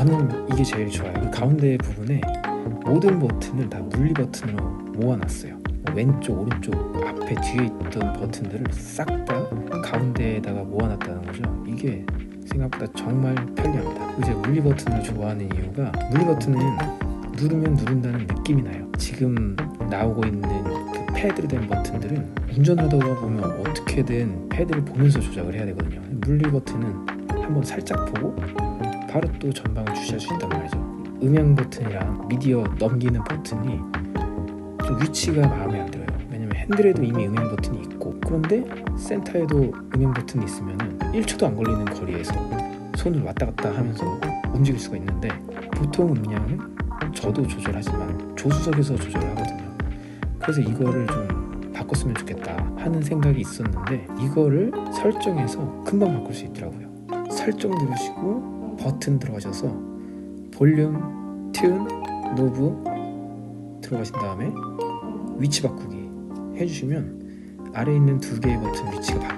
저는 이게 제일 좋아요. 그 가운데 부분에 모든 버튼을 다 물리 버튼으로 모아놨어요. 뭐 왼쪽, 오른쪽, 앞에 뒤에 있던 버튼들을 싹 다 가운데에다가 모아놨다는 거죠. 이게 생각보다 정말 편리합니다. 이제 물리 버튼을 좋아하는 이유가 물리 버튼은 누르면 누른다는 느낌이 나요. 지금 나오고 있는 그 패드로 된 버튼들은 운전하다가 보면 어떻게든 패드를 보면서 조작을 해야 되거든요. 물리 버튼은 한번 살짝 보고 바로 또 전방을 주시할 수 있단 말이죠. 음향 버튼이랑 미디어 넘기는 버튼이 좀 위치가 마음에 안 들어요. 왜냐면 핸들에도 이미 음향 버튼이 있고 그런데 센터에도 음향 버튼이 있으면은 1초도 안 걸리는 거리에서 손을 왔다 갔다 하면서 움직일 수가 있는데 보통 음량은 저도 조절하지만 조수석에서 조절을 하거든요. 그래서 이거를 좀 바꿨으면 좋겠다 하는 생각이 있었는데 이거를 설정해서 금방 바꿀 수 있더라고요. 설정 누르시고 버튼 들어가셔서 볼륨, 튠, 노브 들어가신 다음에 위치 바꾸기 해주시면 아래에 있는 두 개의 버튼 위치가 바뀝니다.